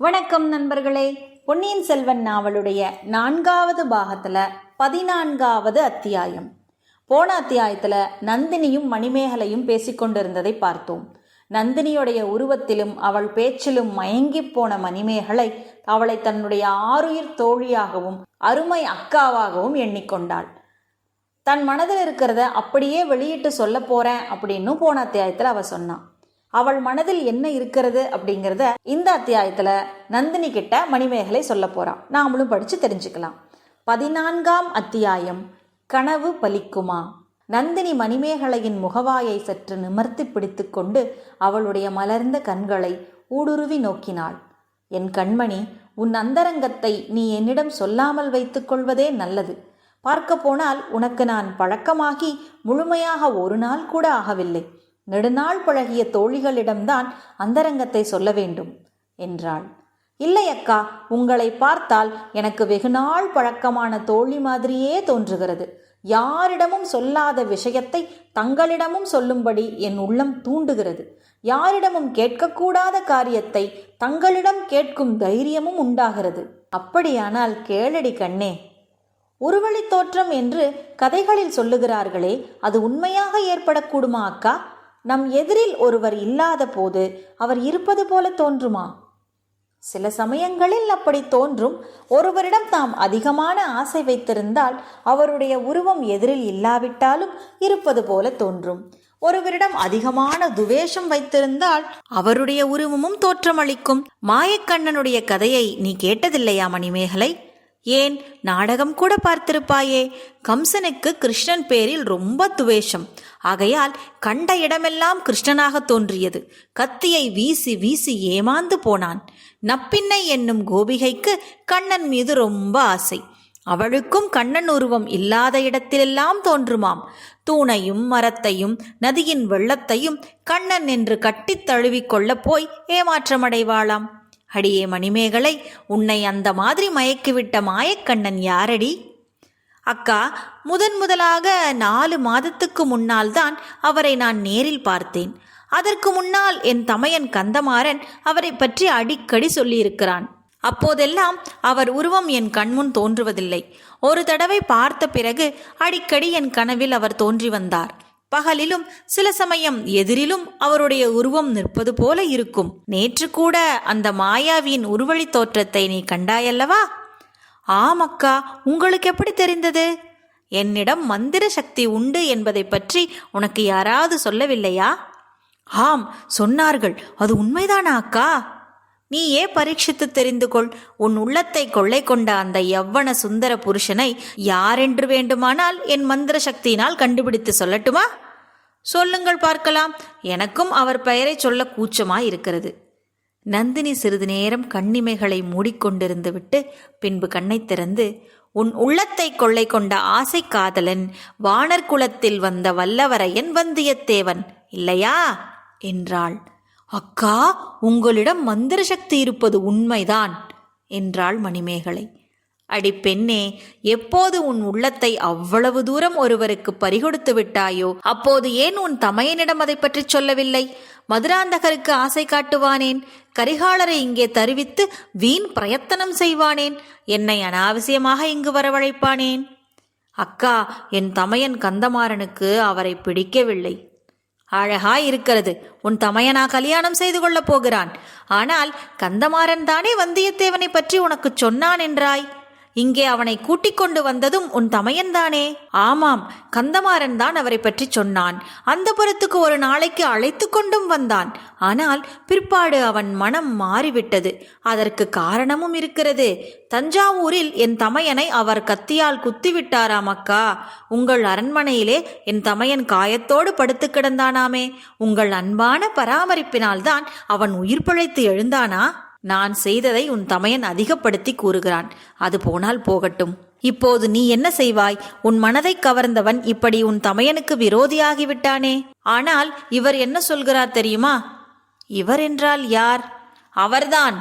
வணக்கம் நண்பர்களே. பொன்னியின் செல்வன் நாவலுடைய நான்காவது பாகத்தில் பதினான்காவது அத்தியாயம். போன அத்தியாயத்தில் நந்தினியும் மணிமேகலையும் பேசிக்கொண்டிருந்ததை பார்த்தோம். நந்தினியுடைய உருவத்திலும் அவள் பேச்சிலும் மயங்கிப் போன மணிமேகலை அவளை தன்னுடைய ஆருயிர் தோழியாகவும் அருமை அக்காவாகவும் எண்ணிக்கொண்டாள். தன் மனதில் இருக்கிறத அப்படியே வெளியிட்டு சொல்ல போறேன் அப்படின்னு போன அத்தியாயத்தில் அவ சொன்னான் அவள் மனதில் என்ன இருக்கிறது அப்படிங்கிறத இந்த அத்தியாயத்தில் நந்தினி கிட்ட மணிமேகலை சொல்ல போறான் நாமளும் படித்து தெரிஞ்சுக்கலாம். பதினான்காம் அத்தியாயம் கனவு பலிக்குமா? நந்தினி மணிமேகலையின் முகவாயை சற்று நிமர்த்தி பிடித்துக்கொண்டு அவளுடைய மலர்ந்த கண்களை ஊடுருவி நோக்கினாள். என் கண்மணி உன் அந்தரங்கத்தை நீ என்னிடம் சொல்லாமல் வைத்துக் கொள்வதே நல்லது. பார்க்க போனால் உனக்கு நான் பழக்கமாகி முழுமையாக ஒரு நாள் கூட ஆகவில்லை. நெடுநாள் பழகிய தோழிகளிடம்தான் அந்தரங்கத்தை சொல்ல வேண்டும் என்றாள். இல்லை அக்கா உங்களை பார்த்தால் எனக்கு வெகுநாள் பழக்கமான தோழி மாதிரியே தோன்றுகிறது. யாரிடமும் சொல்லாத விஷயத்தை தங்களிடமும் சொல்லும்படி என் உள்ளம் தூண்டுகிறது. யாரிடமும் கேட்கக்கூடாத காரியத்தை தங்களிடம் கேட்கும் தைரியமும் உண்டாகிறது. அப்படியானால் கேளடி கண்ணே. ஒருவழி தோற்றம் என்று கதைகளில் சொல்லுகிறார்களே அது உண்மையாக ஏற்படக்கூடுமா அக்கா? நம் எதிரில் ஒருவர் இல்லாத போது அவர் இருப்பது போல தோன்றுமா? சில சமயங்களில் அப்படி தோன்றும். ஒருவரிடம் தாம் அதிகமான ஆசை வைத்திருந்தால் அவருடைய உருவம் எதிரில் இல்லாவிட்டாலும் இருப்பது போல தோன்றும். ஒருவரிடம் அதிகமான துவேஷம் வைத்திருந்தால் அவருடைய உருவமும் தோற்றமளிக்கும். மாயக்கண்ணனுடைய கதையை நீ கேட்டதில்லையா மணிமேகலை? ஏன் நாடகம் கூட பார்த்திருப்பாயே? கம்சனுக்கு கிருஷ்ணன் பேரில் ரொம்ப துவேஷம். ஆகையால் கண்ட இடமெல்லாம் கிருஷ்ணனாக தோன்றியது. கத்தியை வீசி வீசி ஏமாந்து போனான். நப்பின்னை என்னும் கோபிகைக்கு கண்ணன் மீது ரொம்ப ஆசை. அவளுக்கும் கண்ணன் உருவம் இல்லாத இடத்திலெல்லாம் தோன்றுமாம். தூணையும் மரத்தையும் நதியின் வெள்ளத்தையும் கண்ணன் என்று கட்டித் தழுவிக் கொள்ளப் போய் ஏமாற்றமடைவாளாம். அடியே மணிமேகலை உன்னை அந்த மாதிரி மயக்கிவிட்ட மாயக்கண்ணன் யாரடி? அக்கா முதன் முதலாக நாலு மாதத்துக்கு முன்னால் தான் அவரை நான் நேரில் பார்த்தேன். அதற்கு முன்னால் என் தமையன் கந்தமாறன் அவரை பற்றி அடிக்கடி சொல்லியிருக்கிறான். அப்போதெல்லாம் அவர் உருவம் என் கண்முன் தோன்றுவதில்லை. ஒரு தடவை பார்த்த பிறகு அடிக்கடி என் கனவில் அவர் தோன்றி வந்தார். பகலிலும் சில சமயம் எதிரிலும் அவருடைய உருவம் நிற்பது போல இருக்கும். நேற்று கூட அந்த மாயாவியின் உருவழி தோற்றத்தை நீ கண்டாயல்லவா? ஆமக்கா உங்களுக்கு எப்படி தெரிந்தது? என்னிடம் மந்திர சக்தி உண்டு என்பதை பற்றி உனக்கு யாராவது சொல்லவில்லையா? ஆம் சொன்னார்கள். அது உண்மைதானா அக்கா? நீயே பரீட்சித்து தெரிந்து கொள் உன் உள்ளத்தை கொள்ளை கொண்ட அந்த எவ்வன சுந்தர புருஷனை யாரென்று வேண்டுமானால் என் மந்திர சக்தியினால் கண்டுபிடித்து சொல்லட்டுமா? சொல்லுங்கள் பார்க்கலாம். எனக்கும் அவர் பெயரை சொல்ல கூச்சமாய் இருக்கிறது நந்தினி சிறிது நேரம் கண்ணிமைகளை மூடிக்கொண்டிருந்து விட்டு பின்பு கண்ணை திறந்து உன் உள்ளத்தை கொள்ளை கொண்ட ஆசை காதலன் வானர் குலத்தில் வந்த வல்லவரையன் வந்தியத்தேவன் இல்லையா? என்றாள். அக்கா உங்களிடம் மந்திர சக்தி இருப்பது உண்மைதான் என்றாள் மணிமேகலை. அடி பெண்ணே எப்போது உன் உள்ளத்தை அவ்வளவு தூரம் ஒருவருக்கு பறிகொடுத்து விட்டாயோ அப்போது ஏன் உன் தமையனிடம் அதை பற்றி சொல்லவில்லை? மதுராந்தகருக்கு ஆசை காட்டுவானேன் கரிகாலரை இங்கே தருவித்து வீண் பிரயத்தனம் செய்வானேன் என்னை அனாவசியமாக இங்கு வரவழைப்பானேன்? அக்கா என் தமையன் கந்தமாறனுக்கு அவரை பிடிக்கவில்லை. அழகாய் இருக்கிறது. உன் தமையனா கல்யாணம் செய்து கொள்ளப் போகிறான். ஆனால் கந்தமாறன் தானே வந்தியத்தேவனை பற்றி உனக்குச் சொன்னான் என்றாய்? இங்கே அவனை கூட்டிக் கொண்டு வந்ததும் உன் தமையன்தானே ஆமாம் கந்தமாறன் தான் அவரை பற்றி சொன்னான். அந்த புறத்துக்கு ஒரு நாளைக்கு அழைத்து கொண்டும் வந்தான். ஆனால் பிற்பாடு அவன் மனம் மாறிவிட்டது. அதற்கு காரணமும் இருக்கிறது. தஞ்சாவூரில் என் தமையனை அவர் கத்தியால் குத்திவிட்டாராம் அக்கா. உங்கள் அரண்மனையிலே என் தமையன் காயத்தோடு படுத்து கிடந்தானாமே. உங்கள் அன்பான பராமரிப்பினால்தான் அவன் உயிர் பிழைத்து எழுந்தானா? நான் செய்ததை உன் தமையன் அதிகப்படுத்தி கூறுகிறான். அது போனால் போகட்டும். இப்போது நீ என்ன செய்வாய்? உன் மனதை கவர்ந்தவன் இப்படி உன் தமையனுக்கு விரோதியாகிவிட்டானே. ஆனால் இவர் என்ன சொல்கிறார் தெரியுமா? இவர் என்றால் யார்? அவர்தான்.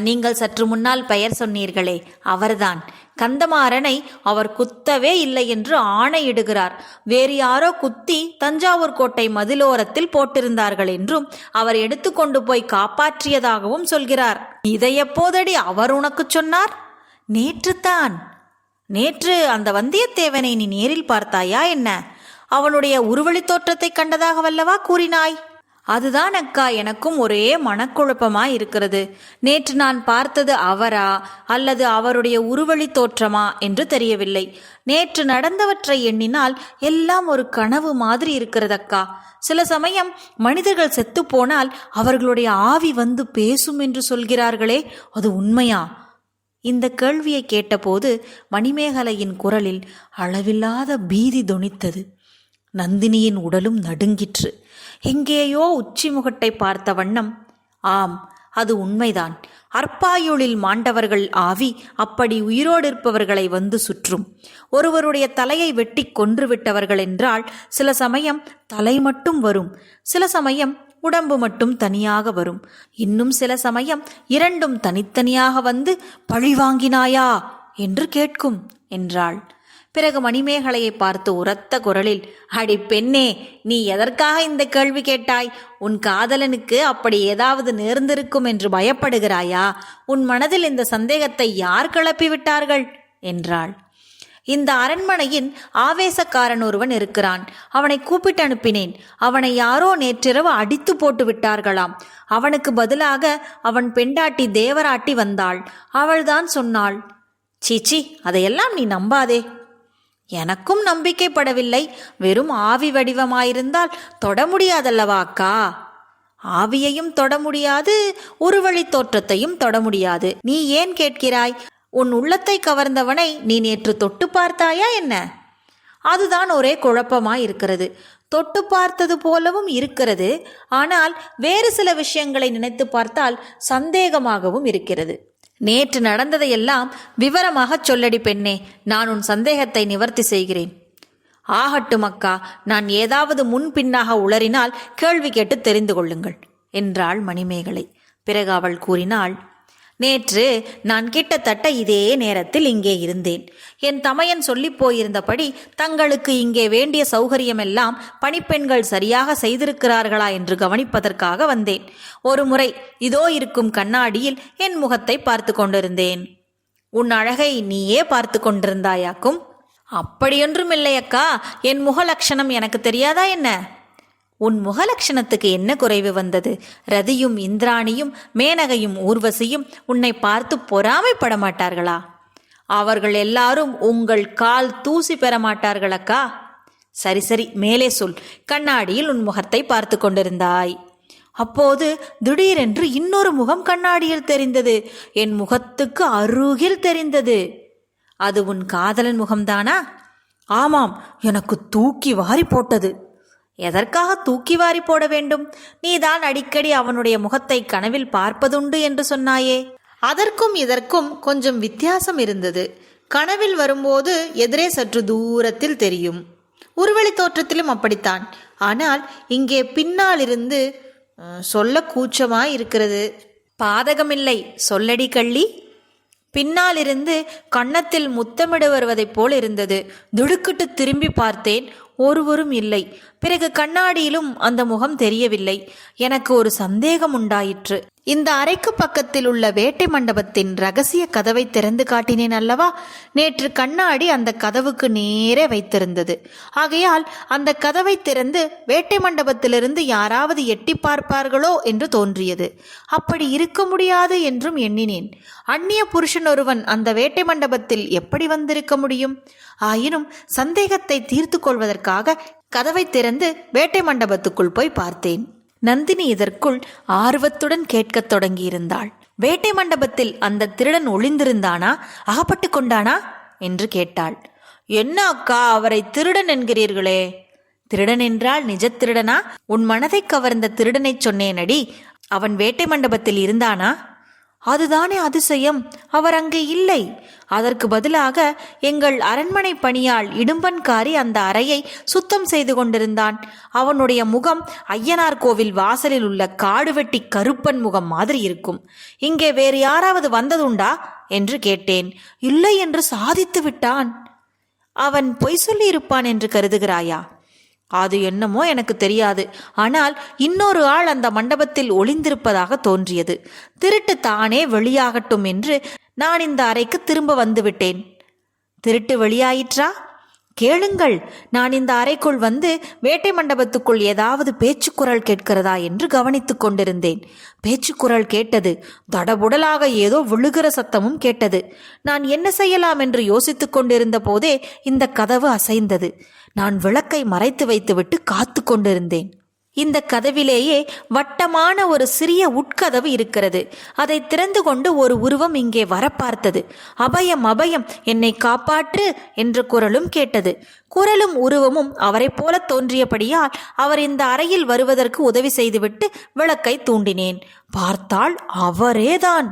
நீங்கள் சற்று முன்னால் பெயர் சொன்னீர்களே அவர்தான். கந்தமாறனை அவர் குத்தவே இல்லை என்று ஆணையிடுகிறார். வேறு யாரோ குத்தி தஞ்சாவூர் கோட்டை மதிலோரத்தில் போட்டிருந்தார்கள் என்றும் அவர் எடுத்துக்கொண்டு போய் காப்பாற்றியதாகவும் சொல்கிறார். இதை எப்போதடி அவர் உனக்குச் சொன்னார்? நேற்றுத்தான். நேற்று அந்த வந்தியத்தேவனை நீ நேரில் பார்த்தாயா என்ன? அவனுடைய உருவழி தோற்றத்தை கண்டதாக வல்லவா கூறினாய்? அதுதான் அக்கா எனக்கும் ஒரே மனக்குழப்பமா இருக்கிறது. நேற்று நான் பார்த்தது அவரா அல்லது அவருடைய உருவழி தோற்றமா என்று தெரியவில்லை. நேற்று நடந்தவற்றை எண்ணினால் எல்லாம் ஒரு கனவு மாதிரி இருக்கிறதக்கா. சில சமயம் மனிதர்கள் செத்து போனால் அவர்களுடைய ஆவி வந்து பேசும் என்று சொல்கிறார்களே அது உண்மையா? இந்த கேள்வியை கேட்டபோது மணிமேகலையின் குரலில் அளவில்லாத பீதி தொனித்தது. நந்தினியின் உடலும் நடுங்கிற்று. எங்கேயோ உச்சி முகட்டை பார்த்த வண்ணம் ஆம் அது உண்மைதான். அற்பாயுளில் மாண்டவர்கள் ஆவி அப்படி உயிரோடு இருப்பவர்களை வந்து சுற்றும். ஒருவருடைய தலையை வெட்டி கொன்று விட்டவர்கள் என்றால் சில சமயம் தலை மட்டும் வரும். சில சமயம் உடம்பு மட்டும் தனியாக வரும். இன்னும் சில சமயம் இரண்டும் தனித்தனியாக வந்து பழி வாங்கினாயா? என்று கேட்கும் என்றாள். பிறகு மணிமேகலையை பார்த்து உரத்த குரலில் அடி பெண்ணே நீ எதற்காக இந்த கேள்வி கேட்டாய்? உன் காதலனுக்கு அப்படி ஏதாவது நேர்ந்திருக்கும் என்று பயப்படுகிறாயா? உன் மனதில் இந்த சந்தேகத்தை யார் கிளப்பி விட்டார்கள் என்றாள். இந்த அரண்மனையின் ஆவேசக்காரன் ஒருவன் இருக்கிறான். அவனை கூப்பிட்டு அனுப்பினேன். அவனை யாரோ நேற்றிரவு அடித்து போட்டு விட்டார்களாம். அவனுக்கு பதிலாக அவன் பெண்டாட்டி தேவராட்டி வந்தாள். அவள்தான் சொன்னாள் சீச்சி அதையெல்லாம் நீ நம்பாதே. எனக்கும் நம்பிக்கைப்படவில்லை. வெறும் ஆவி வடிவமாயிருந்தால் தொட முடியாதல்லவா அக்கா? ஆவியையும் தொட முடியாது உருவழி தோற்றத்தையும் தொட முடியாது. நீ ஏன் கேட்கிறாய்? உன் உள்ளத்தை கவர்ந்தவனை நீ நேற்று தொட்டு பார்த்தாயா என்ன? அதுதான் ஒரே குழப்பமாய் இருக்கிறது தொட்டு பார்த்தது போலவும் இருக்கிறது. ஆனால் வேறு சில விஷயங்களை நினைத்து பார்த்தால் சந்தேகமாகவும் இருக்கிறது. நேற்று நடந்ததையெல்லாம் விவரமாகச் சொல்லடி பெண்ணே நான் உன் சந்தேகத்தை நிவர்த்தி செய்கிறேன். ஆகட்டும் அக்கா நான் ஏதாவது முன்பின்னாக உளறினால் கேள்வி கேட்டு தெரிந்து கொள்ளுங்கள் என்றாள் மணிமேகலை. பிறகு அவள் கூறினாள் நேற்று நான் கிட்டத்தட்ட இதே நேரத்தில் இங்கே இருந்தேன். என் தமையன் சொல்லி போயிருந்தபடி தங்களுக்கு இங்கே வேண்டிய சௌகரியமெல்லாம் பணிப்பெண்கள் சரியாக செய்திருக்கிறார்களா என்று கவனிப்பதற்காக வந்தேன். ஒரு முறை இதோ இருக்கும் கண்ணாடியில் என் முகத்தை பார்த்து கொண்டிருந்தேன். உன் அழகை நீயே பார்த்து கொண்டிருந்தாயாக்கும்? அப்படியொன்றும் இல்லையக்கா என் முகலட்சணம் எனக்கு தெரியாதா என்ன? உன் முகலட்சணத்துக்கு என்ன குறைவு வந்தது? ரதியும் இந்திராணியும் மேனகையும் ஊர்வசியும் உன்னை பார்த்து பொறாமைப்பட மாட்டார்களா? அவர்கள் எல்லாரும் உங்கள் கால் தூசி பெற மாட்டார்களக்கா? சரி சரி மேலே சொல். கண்ணாடியில் உன் முகத்தை பார்த்து கொண்டிருந்தாய். அப்போது திடீரென்று இன்னொரு முகம் கண்ணாடியில் தெரிந்தது. என் முகத்துக்கு அருகில் தெரிந்தது. அது உன் காதலன் முகம்தானா? ஆமாம் எனக்கு தூக்கி வாரி போட்டது. எதற்காக தூக்கி வாரி போட வேண்டும்? நீதான் அடிக்கடி அவனுடைய முகத்தை கனவில் பார்ப்பதுண்டு என்று சொன்னாயே. அதற்கும் இதற்கும் கொஞ்சம் வித்தியாசம் இருந்தது. கனவில் வரும்போது எதிரே சற்று தூரத்தில் தெரியும். உருவழி தோற்றத்திலும் அப்படித்தான். ஆனால் இங்கே பின்னால் இருந்து சொல்ல கூச்சமாய் இருக்கிறது பாதகமில்லை. சொல்லடி கள்ளி. பின்னாலிருந்து கன்னத்தில் முத்தமிட வருவதைப் போல் இருந்தது. திடுக்கிட்டு திரும்பி பார்த்தேன். ஒருவரும் இல்லை. பிறகு கண்ணாடியிலும் அந்த முகம் தெரியவில்லை. எனக்கு ஒரு சந்தேகம் உண்டாயிற்று. இந்த அறைக்கு பக்கத்தில் உள்ள வேட்டை மண்டபத்தின் ரகசிய கதவை திறந்து காட்டினேன் அல்லவா? நேற்று கண்ணாடி அந்த கதவுக்கு நேரே வைத்திருந்தது. ஆகையால் அந்த கதவை திறந்து வேட்டை மண்டபத்திலிருந்து யாராவது எட்டி பார்ப்பார்களோ என்று தோன்றியது. அப்படி இருக்க முடியாது என்றும் எண்ணினேன். அந்நிய புருஷன் ஒருவன் அந்த வேட்டை மண்டபத்தில் எப்படி வந்திருக்க முடியும்? ஆயினும் சந்தேகத்தை தீர்த்து கொள்வதற்காக கதவை திறந்து வேட்டை மண்டபத்துக்குள் போய் பார்த்தேன். நந்தினி இதற்குள் ஆர்வத்துடன் கேட்கத் தொடங்கியிருந்தாள். வேட்டை மண்டபத்தில் அந்த திருடன் ஒளிந்திருந்தானா? அகப்பட்டு கொண்டானா? என்று கேட்டாள். என்ன அக்கா அவரை திருடன் என்கிறீர்களே? திருடன் என்றால் நிஜ திருடனா? உன் மனதை கவர்ந்த திருடனைச் சொன்னேனடி. அவன் வேட்டை மண்டபத்தில் இருந்தானா? அதுதானே அதிசயம். அவர் அங்கே இல்லை. அதற்கு பதிலாக எங்கள் அரண்மனை பணியாள் இடும்பன்காரி அந்த அறையை சுத்தம் செய்து கொண்டிருந்தான். அவனுடைய முகம் ஐயனார் கோவில் வாசலில் உள்ள காடுவெட்டி கருப்பன் முகம் மாதிரி இருக்கும். இங்கே வேறு யாராவது வந்ததுண்டா? என்று கேட்டேன். இல்லை என்று சாதித்து விட்டான். அவன் பொய் சொல்லியிருப்பான் என்று கருதுகிறாயா? அது என்னமோ எனக்கு தெரியாது. ஆனால் இன்னொரு ஆள் அந்த மண்டபத்தில் ஒளிந்திருப்பதாக தோன்றியது. திருட்டு தானே வெளியாகட்டும் என்று நான் இந்த அறைக்கு திரும்ப வந்துவிட்டேன் திருட்டு வெளியாயிற்றா? கேளுங்கள். நான் இந்த அறைக்குள் வந்து வேட்டை மண்டபத்துக்குள் ஏதாவது பேச்சுக்குரல் கேட்கிறதா என்று கவனித்துக் கொண்டிருந்தேன். பேச்சுக்குரல் கேட்டது தடபுடலாக ஏதோ விழுகிற சத்தமும் கேட்டது. நான் என்ன செய்யலாம் என்று யோசித்துக் கொண்டிருந்த போதே இந்த கதவு அசைந்தது. நான் விளக்கை மறைத்து வைத்துவிட்டு காத்து கொண்டிருந்தேன். இந்த கதவிலேயே வட்டமான ஒரு சிறிய உட்கதவு இருக்கிறது. அதை திறந்து கொண்டு ஒரு உருவம் இங்கே வர பார்த்தது அபயம் அபயம் என்னை காப்பாற்று என்ற குரலும் கேட்டது. குரலும் உருவமும் அவரைப் போல தோன்றியபடியால் அவர் இந்த அறையில் வருவதற்கு உதவி செய்துவிட்டு விளக்கை தூண்டினேன். பார்த்தால் அவரேதான்.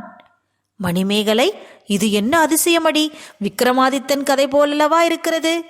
மணிமேகலை இது என்ன அதிசயமடி? விக்ரமாதித்தன் கதை போலல்லவா இருக்கிறது?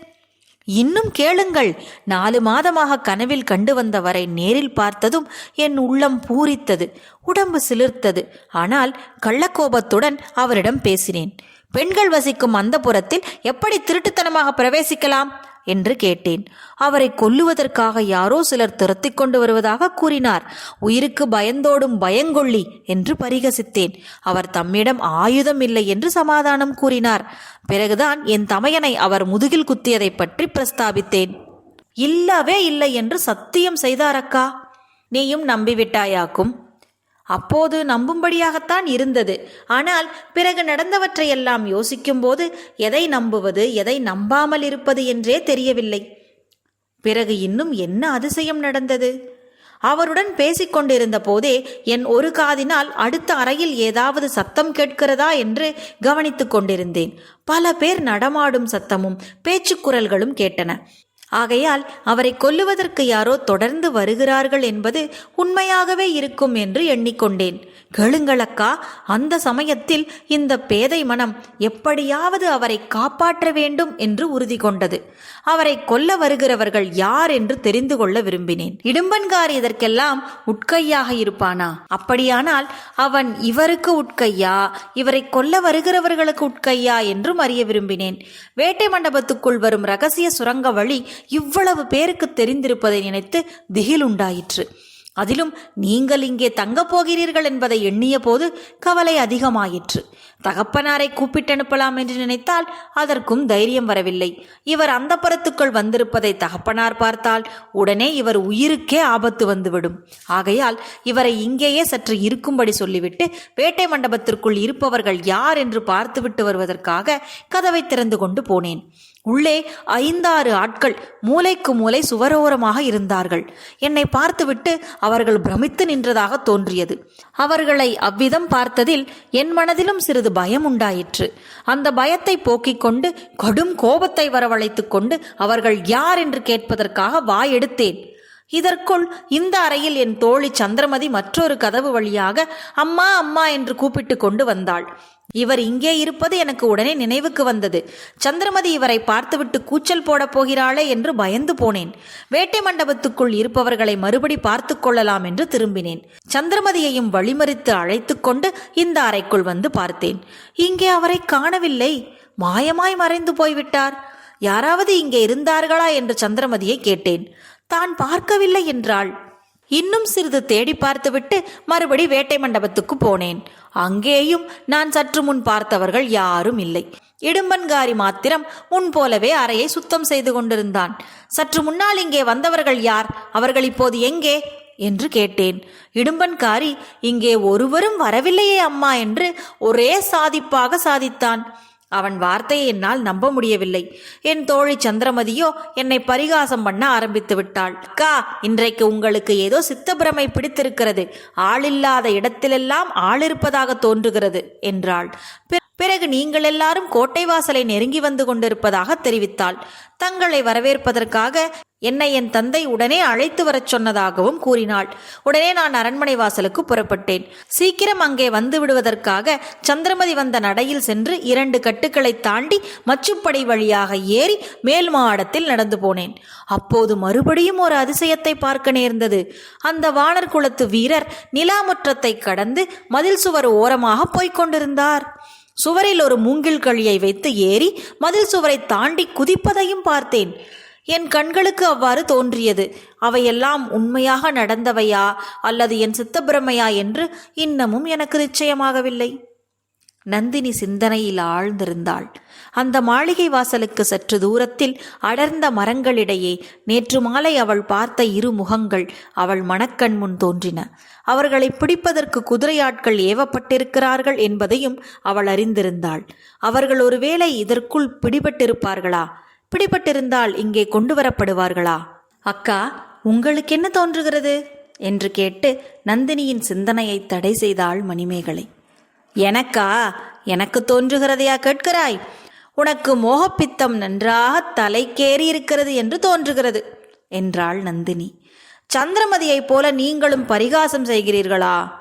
இன்னும் கேளுங்கள். நாலு மாதமாக கனவில் கண்டு வந்தவரை நேரில் பார்த்ததும் என் உள்ளம் பூரித்தது உடம்பு சிலிர்த்தது. ஆனால் கள்ளக்கோபத்துடன் அவரிடம் பேசினேன். பெண்கள் வசிக்கும் அந்த புறத்தில் எப்படி திருட்டுத்தனமாக பிரவேசிக்கலாம்? என்று கேட்டேன். அவரை கொல்லுவதற்காக யாரோ சிலர் துரத்தி கொண்டு வருவதாக கூறினார். உயிருக்கு பயந்தோடும் பயங்கொள்ளி என்று பரிகசித்தேன். அவர் தம்மிடம் ஆயுதம் இல்லை என்று சமாதானம் கூறினார். பிறகுதான் என் தமையனை அவர் முதுகில் குத்தியதைப் பற்றி பிரஸ்தாபித்தேன். இல்லவே இல்லை என்று சத்தியம் செய்தாரக்கா நீயும் நம்பிவிட்டாயாக்கும். அப்போது நம்பும்படியாகத்தான் இருந்தது. ஆனால் பிறகு நடந்தவற்றையெல்லாம் யோசிக்கும்போது எதை நம்புவது எதை நம்பாமல் இருப்பது என்றே தெரியவில்லை. பிறகு இன்னும் என்ன அதிசயம் நடந்தது? அவருடன் பேசிக்கொண்டிருந்த போதே என் ஒரு காதினால் அடுத்த அறையில் ஏதாவது சத்தம் கேட்கிறதா என்று கவனித்துக் கொண்டிருந்தேன். பல பேர் நடமாடும் சத்தமும் பேச்சுக்குரல்களும் கேட்டன. ஆகையால் அவரை கொல்லுவதற்கு யாரோ தொடர்ந்து வருகிறார்கள் என்பது உண்மையாகவே இருக்கும் என்று எண்ணிக்கொண்டேன். கேளுங்களக்கா அந்த சமயத்தில் இந்த பேதை மனம் எப்படியாவது அவரை காப்பாற்ற வேண்டும் என்று உறுதி கொண்டது. அவரை கொல்ல வருகிறவர்கள் யார் என்று தெரிந்து கொள்ள விரும்பினேன். இடும்பன்கார் இதற்கெல்லாம் உட்கையாக இருப்பானா? அப்படியானால் அவன் இவருக்கு உட்கையா? இவரை கொல்ல வருகிறவர்களுக்கு உட்கையா என்றும் அறிய விரும்பினேன். வேட்டை மண்டபத்துக்குள் வரும் ரகசிய சுரங்க வழி இவ்வளவு பேருக்கு தெரிந்திருப்பதை நினைத்து திகில் உண்டாயிற்று அதிலும் நீங்கள் இங்கே தங்கப் போகிறீர்கள் என்பதை எண்ணிய போது கவலை அதிகமாயிற்று. தகப்பனாரை கூப்பிட்டனுப்பலாம் என்று நினைத்தால் அதற்கும் தைரியம் வரவில்லை. இவர் அந்த பரத்துக்குள் வந்திருப்பதை தகப்பனார் பார்த்தால் உடனே இவர் உயிருக்கே ஆபத்து வந்துவிடும். ஆகையால் இவரை இங்கேயே சற்று இருக்கும்படி சொல்லிவிட்டு வேட்டை மண்டபத்திற்குள் இருப்பவர்கள் யார் என்று பார்த்துவிட்டு வருவதற்காக கதவை திறந்து கொண்டு போனேன். உள்ளே ஐந்தாறு ஆட்கள் மூலைக்கு மூலை சுவரோரமாக இருந்தார்கள். என்னை பார்த்துவிட்டு அவர்கள் பிரமித்து நின்றதாக தோன்றியது. அவர்களை அவ்விதம் பார்த்ததில் என் மனதிலும் சிறிது பயம் உண்டாயிற்று. அந்த பயத்தை போக்கிக் கொண்டு கடும் கோபத்தை வரவழைத்துக் கொண்டு அவர்கள் யார் என்று கேட்பதற்காக வாயெடுத்தேன். இதற்குள் இந்த அறையில் என் தோழி சந்திரமதி மற்றொரு கதவு வழியாக அம்மா அம்மா என்று கூப்பிட்டு கொண்டு வந்தாள். இவர் இங்கே இருப்பது எனக்கு உடனே நினைவுக்கு வந்தது. சந்திரமதி இவரை பார்த்துவிட்டு கூச்சல் போடப் போகிறாளே என்று பயந்து போனேன். வேட்டை மண்டபத்துக்குள் இருப்பவர்களை மறுபடி பார்த்து கொள்ளலாம் என்று திரும்பினேன். சந்திரமதியையும் வழிமறித்து அழைத்து கொண்டு இந்த அறைக்குள் வந்து பார்த்தேன். இங்கே அவரை காணவில்லை. மாயமாய் மறைந்து போய்விட்டார். யாராவது இங்கே இருந்தார்களா என்று சந்திரமதியை கேட்டேன். தான் பார்க்கவில்லை என்றாள். இன்னும் சிறிது தேடி பார்த்துவிட்டு மறுபடி வேட்டை மண்டபத்துக்கு போனேன். அங்கேயும் நான் சற்று முன் பார்த்தவர்கள் யாரும் இல்லை. இடும்பன்காரி மாத்திரம் முன் போலவே அறையை சுத்தம் செய்து கொண்டிருந்தான். சற்று முன்னால் இங்கே வந்தவர்கள் யார்? அவர்கள் இப்போது எங்கே? என்று கேட்டேன். இடும்பன்காரி இங்கே ஒருவரும் வரவில்லையே அம்மா என்று ஒரே சாதிப்பாக சாதித்தான். அவன் வார்த்தையை என்னால் நம்ப முடியவில்லை. என் தோழி சந்திரமதியோ என்னை பரிகாசம் பண்ண ஆரம்பித்து விட்டாள். அக்கா இன்றைக்கு உங்களுக்கு ஏதோ சித்தப்பிரமை பிடித்திருக்கிறது. ஆளில்லாத இடத்திலெல்லாம் ஆள் இருப்பதாக தோன்றுகிறது என்றாள். பிறகு நீங்கள் எல்லாரும் கோட்டை வாசலை நெருங்கி வந்து கொண்டிருப்பதாக தெரிவித்தாள். தங்களை வரவேற்பதற்காக என்னை என் தந்தை உடனே அழைத்து வரச் சொன்னதாகவும் கூறினாள். உடனே நான் அரண்மனை வாசலுக்கு புறப்பட்டேன். சீக்கிரம் அங்கே வந்து விடுவதற்காக சந்திரமதி வந்த நடையில் சென்று இரண்டு கட்டுக்களை தாண்டி மச்சுப்படை வழியாக ஏறி மேல் மாடத்தில் நடந்து போனேன். அப்போது மறுபடியும் ஒரு அதிசயத்தை பார்க்க நேர்ந்தது. அந்த வானர் குலத்து வீரர் நிலாமுற்றத்தை கடந்து மதில் சுவர் ஓரமாக போய்க் கொண்டிருந்தார். சுவரில் ஒரு மூங்கில் கழியை வைத்து ஏறி மதில் சுவரை தாண்டி குதிப்பதையும் பார்த்தேன். என் கண்களுக்கு அவ்வாறு தோன்றியது. அவையெல்லாம் உண்மையாக நடந்தவையா? அல்லது என் சித்தப்பிரமையா என்று இன்னமும் எனக்கு நிச்சயமாகவில்லை. நந்தினி சிந்தனையில் ஆழ்ந்திருந்தாள். அந்த மாளிகை வாசலுக்கு சற்று தூரத்தில் அடர்ந்த மரங்களிடையே நேற்று மாலை அவள் பார்த்த இரு முகங்கள் அவள் மனக்கண் முன் தோன்றின. அவர்களை பிடிப்பதற்கு குதிரையாட்கள் ஏவப்பட்டிருக்கிறார்கள் என்பதையும் அவள் அறிந்திருந்தாள். அவர்கள் ஒருவேளை இதற்குள் பிடிபட்டிருப்பார்களா? பிடிபட்டிருந்தால் இங்கே கொண்டு வரப்படுவார்களா அக்கா உங்களுக்கு என்ன தோன்றுகிறது? என்று கேட்டு நந்தினியின் சிந்தனையை தடை செய்தாள் மணிமேகலை. எனக்கா? எனக்கு தோன்றுகிறதையா கேட்கிறாய்? உனக்கு மோகப்பித்தம் நன்றாக தலைக்கேறி இருக்கிறது என்று தோன்றுகிறது என்றாள் நந்தினி. சந்திரமதியைப் போல நீங்களும் பரிகாசம் செய்கிறீர்களா?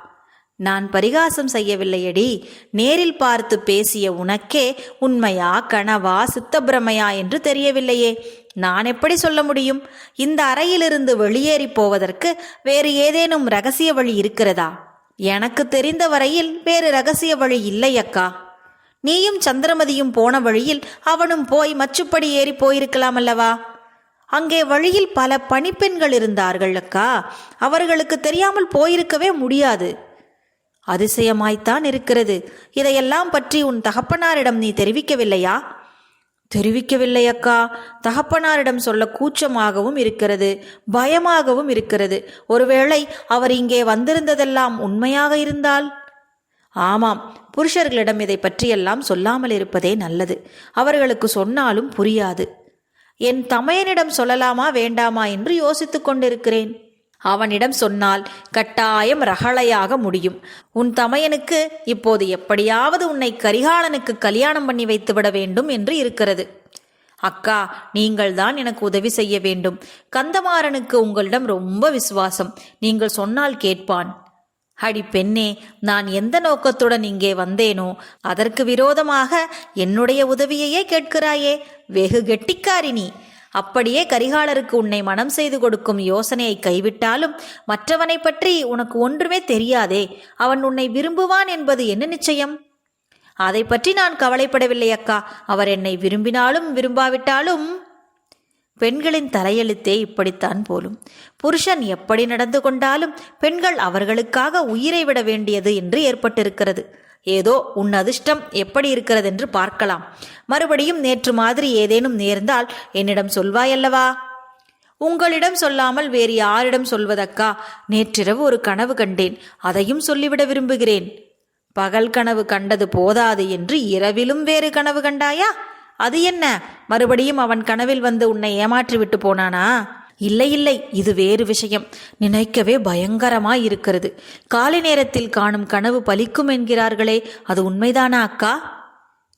நான் பரிகாசம் செய்யவில்லையடி. நேரில் பார்த்து பேசிய உனக்கே உண்மையா கனவா சித்தப்பிரமையா என்று தெரியவில்லையே. நான் எப்படி சொல்ல முடியும்? இந்த அறையிலிருந்து வெளியேறி போவதற்கு வேறு ஏதேனும் ரகசிய வழி இருக்கிறதா? எனக்கு தெரிந்த வரையில் வேறு ரகசிய வழி இல்லை அக்கா. நீயும் சந்திரமதியும் போன வழியில் அவனும் போய் மச்சுப்படி ஏறி போயிருக்கலாம் அல்லவா? அங்கே வழியில் பல பணிப்பெண்கள் இருந்தார்கள் அக்கா. அவர்களுக்கு தெரியாமல் போயிருக்கவே முடியாது. அதிசயமாய்த்தான் இருக்கிறது. இதையெல்லாம் பற்றி உன் தகப்பனாரிடம் நீ தெரிவிக்கவில்லையா? தெரிவிக்கவில்லை அக்கா. தகப்பனாரிடம் சொல்ல கூச்சமாகவும் இருக்கிறது பயமாகவும் இருக்கிறது. ஒருவேளை அவர் இங்கே வந்திருந்ததெல்லாம் உண்மையாக இருந்தால்? ஆமாம் புருஷர்களிடம் இதை பற்றியெல்லாம் சொல்லாமல் இருப்பதே நல்லது. அவர்களுக்கு சொன்னாலும் புரியாது. என் தமையனிடம் சொல்லலாமா வேண்டாமா என்று யோசித்துக் கொண்டிருக்கிறேன். அவனிடம் சொன்னால் கட்டாயம் ரகளையாக முடியும். உன் தமையனுக்கு இப்போது எப்படியாவது உன்னை கரிகாலனுக்கு கல்யாணம் பண்ணி வைத்துவிட வேண்டும் என்று இருக்கிறது. அக்கா நீங்கள்தான் எனக்கு உதவி செய்ய வேண்டும். கந்தமாறனுக்கு உங்களிடம் ரொம்ப விசுவாசம். நீங்கள் சொன்னால் கேட்பான். அடி பெண்ணே நான் எந்த நோக்கத்துடன் இங்கே வந்தேனோ அதற்கு விரோதமாக என்னுடைய உதவியையே கேட்கிறாயே. வெகு கெட்டிக்காரி நீ. அப்படியே கரிகாலருக்கு உன்னை மனம் செய்து கொடுக்கும் யோசனையை கைவிட்டாலும் மற்றவனை பற்றி உனக்கு ஒன்றுமே தெரியாதே. அவன் உன்னை விரும்புவான் என்பது என்ன நிச்சயம்? அதை பற்றி நான் கவலைப்படவில்லை அக்கா. அவர் என்னை விரும்பினாலும் விரும்பாவிட்டாலும் பெண்களின் தலையெழுத்தே இப்படித்தான் போலும். புருஷன் எப்படி நடந்து கொண்டாலும் பெண்கள் அவர்களுக்காக உயிரை விட வேண்டியது என்று ஏற்பட்டிருக்கிறது. ஏதோ உன் அதிர்ஷ்டம் எப்படி இருக்கிறது என்று பார்க்கலாம். மறுபடியும் நேற்று மாதிரி ஏதேனும் நேர்ந்தால் என்னிடம் சொல்வாயல்லவா? உங்களிடம் சொல்லாமல் வேறு யாரிடம் சொல்வதக்கா நேற்றிரவு ஒரு கனவு கண்டேன் அதையும் சொல்லிவிட விரும்புகிறேன். பகல் கனவு கண்டது போதாது என்று இரவிலும் வேறு கனவு கண்டாயா? அது என்ன? மறுபடியும் அவன் கனவில் வந்து உன்னை ஏமாற்றி விட்டு போனானா? இல்லை இல்லை இது வேறு விஷயம். நினைக்கவே பயங்கரமாய் இருக்கிறது. காலை நேரத்தில் காணும் கனவு பலிக்கும் என்கிறார்களே அது உண்மைதானா அக்கா?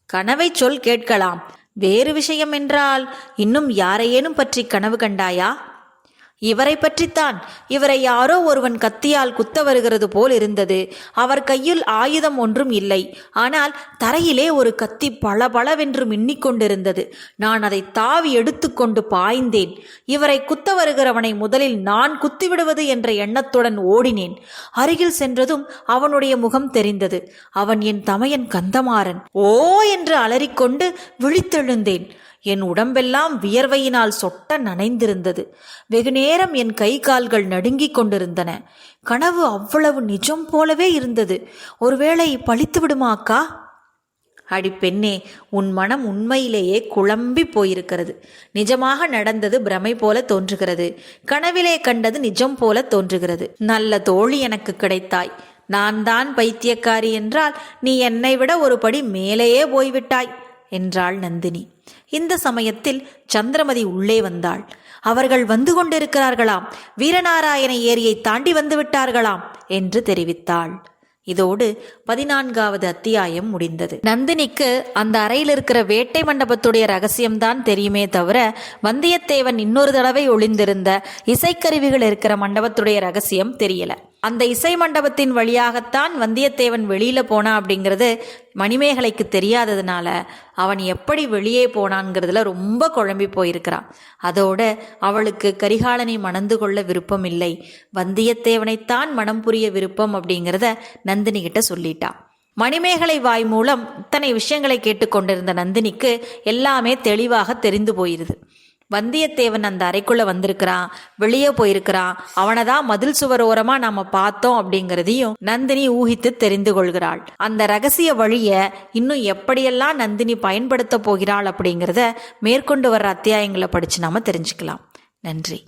கனவை சொல் கேட்கலாம். வேறு விஷயம் என்றால் இன்னும் யாரையேனும் பற்றி கனவு கண்டாயா? இவரை பற்றித்தான். இவரை யாரோ ஒருவன் கத்தியால் குத்த வருகிறது போல் இருந்தது. அவர் கையில் ஆயுதம் ஒன்றும் இல்லை. ஆனால் தரையிலே ஒரு கத்தி பளபளவென்று மின்னிக்கொண்டிருந்தது நான் அதை தாவி எடுத்துக்கொண்டு பாய்ந்தேன். இவரை குத்த வருகிறவனை முதலில் நான் குத்திவிடுவது என்ற எண்ணத்துடன் ஓடினேன். அருகில் சென்றதும் அவனுடைய முகம் தெரிந்தது. அவன் என் தமையன் கந்தமாறன். ஓ என்று அலறிக்கொண்டு விழித்தெழுந்தேன். என் உடம்பெல்லாம் வியர்வையினால் சொட்ட நனைந்திருந்தது. வெகுநேரம் என் கை கால்கள் நடுங்கிக் கொண்டிருந்தன. கனவு அவ்வளவு நிஜம் போலவே இருந்தது. ஒருவேளை பழித்து விடுமா அக்கா? அடி பெண்ணே உன் மனம் உண்மையிலேயே குழம்பி போயிருக்கிறது. நிஜமாக நடந்தது பிரமை போல தோன்றுகிறது. கனவிலே கண்டது நிஜம் போல தோன்றுகிறது. நல்ல தோழி எனக்கு கிடைத்தாய். நான் தான் பைத்தியக்காரி என்றால் நீ என்னை விட ஒரு படி மேலேயே போய்விட்டாய் என்றாள் நந்தினி. இந்த சமயத்தில் சந்திரமதி உள்ளே வந்தாள். அவர்கள் வந்து கொண்டிருக்கிறார்களாம். வீரநாராயண ஏரியை தாண்டி வந்து விட்டார்களாம் என்று தெரிவித்தாள். இதோடு பதினான்காவது அத்தியாயம் முடிந்தது. நந்தினிக்கு அந்த அறையில் இருக்கிற வேட்டை மண்டபத்துடைய ரகசியம்தான் தெரியுமே தவிர வந்தியத்தேவன் இன்னொரு தடவை ஒளிந்திருந்த இசைக்கருவிகள் இருக்கிற மண்டபத்துடைய ரகசியம் தெரியல. அந்த இசை மண்டபத்தின் வழியாகத்தான் வந்தியத்தேவன் வெளியில போனா அப்படிங்கிறது மணிமேகலைக்கு தெரியாததுனால அவன் எப்படி வெளியே போனான்ங்கிறதுல ரொம்ப குழம்பி போயிருக்கிறான். அதோடு அவளுக்கு கரிகாலனை மணந்து கொள்ள விருப்பம் இல்லை. வந்தியத்தேவனைத்தான் மனம் புரிய விருப்பம் அப்படிங்கிறத நந்தினி கிட்ட சொல்லிட்டான் மணிமேகலை வாய் மூலம் இத்தனை விஷயங்களை கேட்டுக்கொண்டிருந்த நந்தினிக்கு எல்லாமே தெளிவாக தெரிந்து போயிருது. வந்தியத்தேவன் அந்த அறைக்குள்ளே வந்திருக்கிறான் வெளியே போயிருக்கிறான் அவனை தான் மதில் சுவர் ஓரமா நாம பார்த்தோம் அப்படிங்கிறதையும் நந்தினி ஊகித்து தெரிந்து கொள்கிறாள். அந்த ரகசிய வழிய இன்னும் எப்படியெல்லாம் நந்தினி பயன்படுத்த போகிறாள் அப்படிங்கிறத மேற்கொண்டு வர்ற அத்தியாயங்களை படிச்சு நாம தெரிஞ்சுக்கலாம். நன்றி.